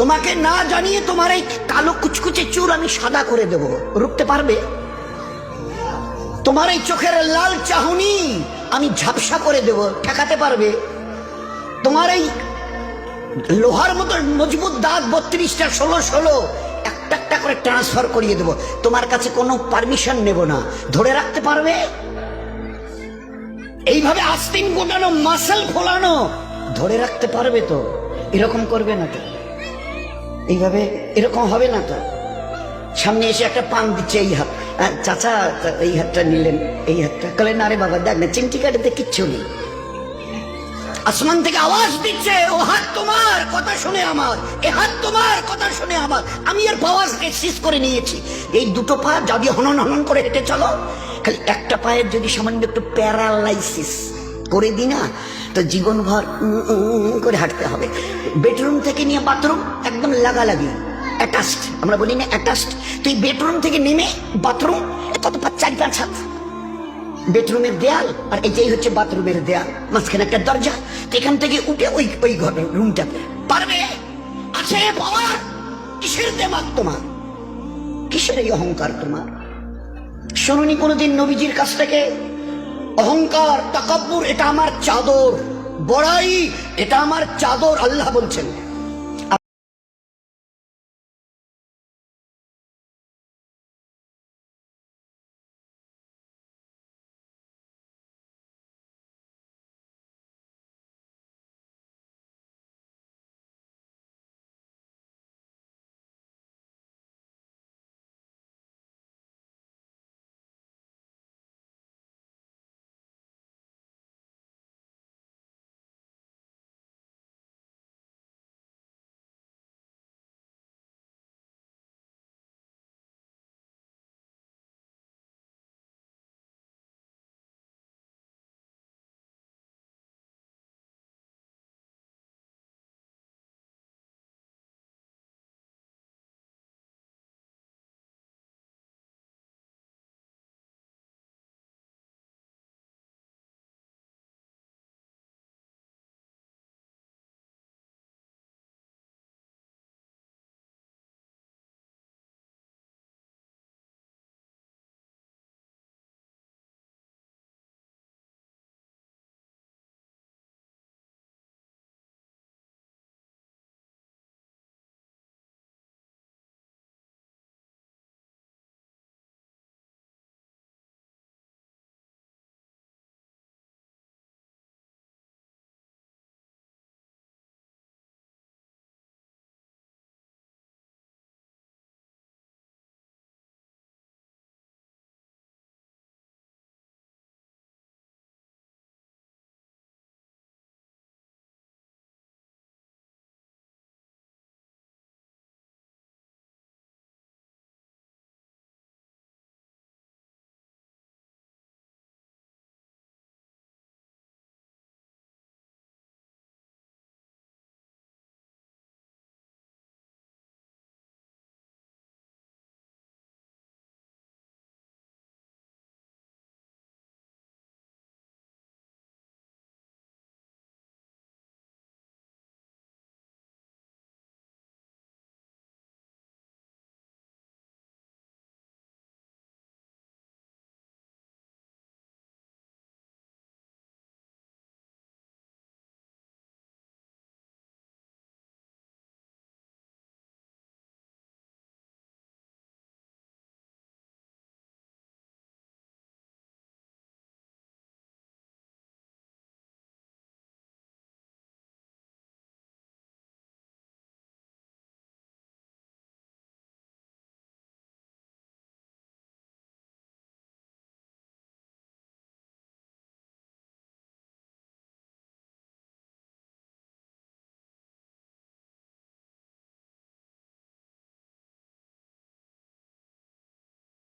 তোমাকে না জানিয়ে তোমার এই কালো কুচকুচে চুল আমি সাদা করে দেব। রুখতে পারবে? তোমার এই চোখের লাল চাহনি আমি ঝাপসা করে দেব। ঠেকাতে পারবে? তোমার এই লোহার মতো মজবুত দাঁত বত্রিশটা, ষোলো ষোলো, একটা একটা করে ট্রান্সফার করিয়ে দেব। তোমার কাছে কোনো পারমিশন নেব না। ধরে রাখতে পারবে? এইভাবে আস্তিন গোটানো মাসেল ফোলানো, ধরে রাখতে পারবে তো? এরকম করবে না তো? এইভাবে এরকম হবে না তো? সামনে এসে একটা পান দিচ্ছে এই হাত। চাচা এই হাতটা নিলেন, এই হাতটা। কলে, না রে বাবা, দেখ না, চিমটি কাটাতে কিচ্ছু নেই। আসমান থেকে আওয়াজ দিচ্ছে, ও হাত তোমার, কথা শুনে আমার। এ হাত তোমার, কথা শুনে আমার। আমি এর পাওয়াজকে শেষ করে নিয়েছি। এই দুটো পা যদি হনন হনন করে হেঁটে চলো, খালি একটা পায়ের যদি সামান্য একটু প্যারালাইসিস করে দিই না, তো জীবনভর করে হাঁটতে হবে। বেডরুম থেকে নিয়ে বাথরুম একদম লাগালাগি। অ্যাটাচড, আমরা বলি না অ্যাটাচড। তুই বেডরুম থেকে নেমে বাথরুম কত পাঁচ চারি পাঁচ হাত। বেডরুমের দেয়াল, আর এটাই হচ্ছে বাথরুমের দেয়াল। মাঝখানে একটা দরজা এখান থেকে উঠে ওই ওই ঘর রুমটা পারবে? আছে পাওয়ার কিসের দেমাগ তোমার? কিসের এই অহংকার তোমার? শুনুনি কোনোদিন নবীজির কাছ থেকে অহংকার তাকাব্বুর এটা আমার চাদর। বড়াই এটা আমার চাদর আল্লাহ বলছেন।